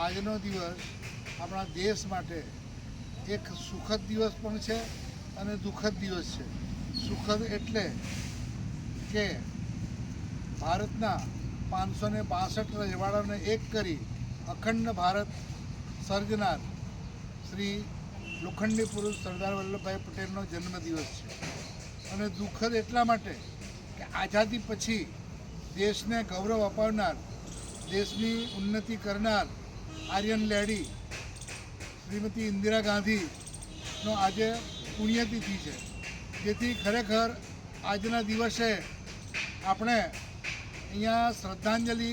આજનો દિવસ આપણા દેશ માટે એક સુખદ દિવસ પણ છે અને દુઃખદ દિવસ છે. સુખદ એટલે કે ભારતના પાંચસો ને બાસઠ રજવાડાને એક કરી અખંડ ભારત સર્જનાર શ્રી લોખંડી પુરુષ સરદાર વલ્લભભાઈ પટેલનો જન્મદિવસ છે. અને દુઃખદ એટલા માટે કે આઝાદી પછી દેશને ગૌરવ અપાવનાર, દેશની ઉન્નતિ કરનાર આર્યન લેડી, શ્રીમતી ઇન્દિરા ગાંધીનો આજે પુણ્યતિથિ છે. જેથી ખરેખર આજના દિવસે આપણે અહીંયા શ્રદ્ધાંજલિ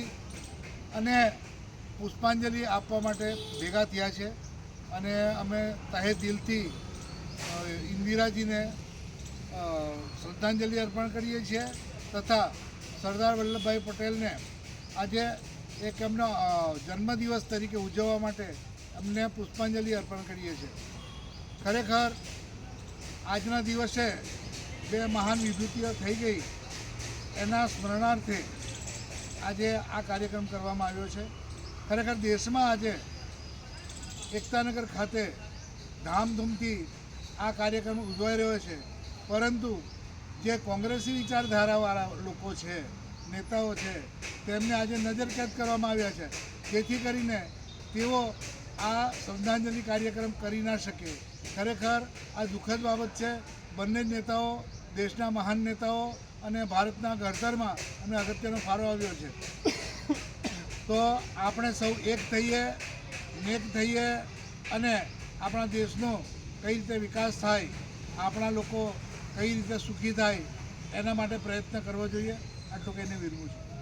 અને પુષ્પાંજલિ આપવા માટે ભેગા થયા છે અને અમે તહે દિલથી ઇન્દિરાજીને શ્રદ્ધાંજલિ અર્પણ કરીએ છીએ તથા સરદાર વલ્લભભાઈ પટેલને આજે એક એમનો જન્મદિવસ તરીકે ઉજવવા માટે અમને પુષ્પાંજલિ અર્પણ કરીએ છીએ. ખરેખર, આજના દિવસે બે મહાન વિભૂતિઓ થઈ ગઈ. એના સ્મરણાર્થે આજે આ કાર્યક્રમ કરવામાં આવ્યો છે. ખરેખર દેશમાં આજે એકતાનગર ખાતે ધામધૂમથી આ કાર્યક્રમ ઉજવાઈ રહ્યો છે. પરંતુ જે કોંગ્રેસી વિચારધારાવાળા લોકો છે નેતાઓ છે, તેમને આજે નજરકેદ કરવામાં આવ્યા છે. જેથી કરીને તેઓ આ શ્રદ્ધાંજલિ કાર્યક્રમ કરી ના શકે. ખરેખર આ દુઃખદ બાબત છે. બંને જ નેતાઓ, દેશના મહાન નેતાઓ અને ભારતના ઘડતરમાં એમને અગત્યનો ફાળો આવ્યો છે. તો આપણે સૌ એક થઈએ, નેક થઈએ અને આપણા દેશનો કઈ રીતે વિકાસ થાય, આપણા લોકો કઈ રીતે સુખી થાય, એના માટે પ્રયત્ન કરવો જોઈએ. આટલું કહીને વિરમું છું